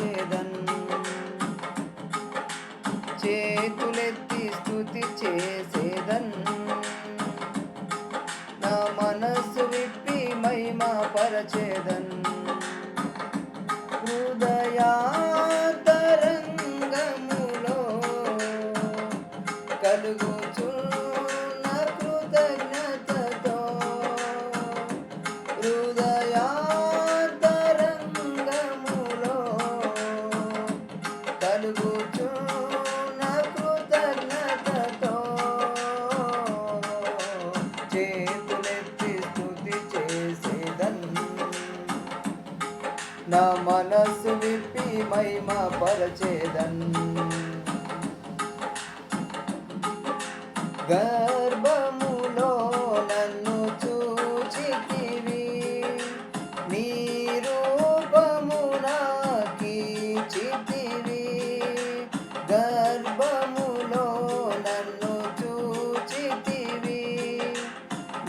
చేదన్. చేతులెత్తి స్థుతి చేసేదన్. నా మనస్సు విప్పి మహిమా పరచేదన్. హృదయా తరంగములో కలుగు కలుగుచున్న కృతజ్ఞతతో. చేతులెత్తి స్థుతి చేసేదన్. నా మనస్సు విప్పి మహిమ పరచేదన్ గర్భములో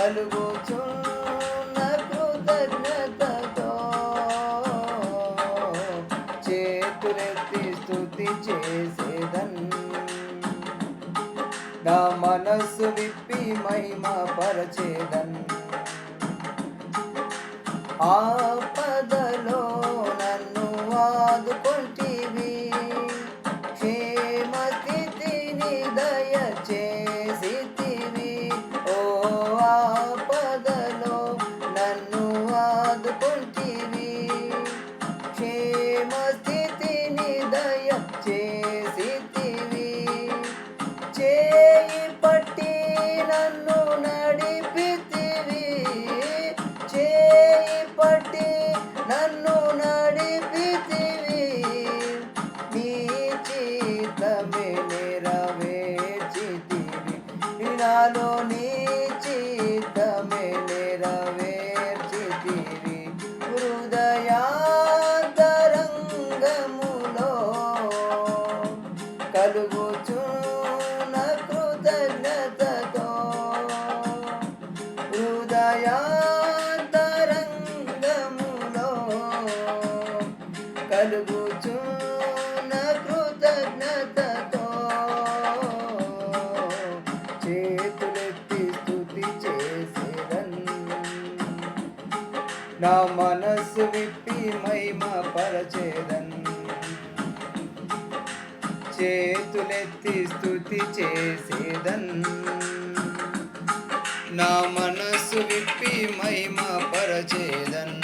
కలుగుచున్న కృతజ్ఞతతో చేతులెత్తి స్థుతి చేసేదన్. నా మనస్సు విప్పి మహిమ పరచేదన్ ఆపదలో నన్ను ఆదుకొంటివి నన్ను నడిపితివి. చేయి పట్టి నన్ను నడిపితివి. నీ చిత్తమే నెరవేర్చితివి. నాలో నీ చిత్తమే నెరవేర్చితివి. హృదయాంతరంగములో కలుగుచున్న కలుగుచున్న కృతజ్ఞతతో. చేతులెత్తి స్థుతి చేసేదన్. నా మనస్సు విప్పి మహిమ పరచేదన్ చేతులెత్తి స్థుతి చేసేదన్. నా మనస్సు విప్పి మహిమ పరచేదన్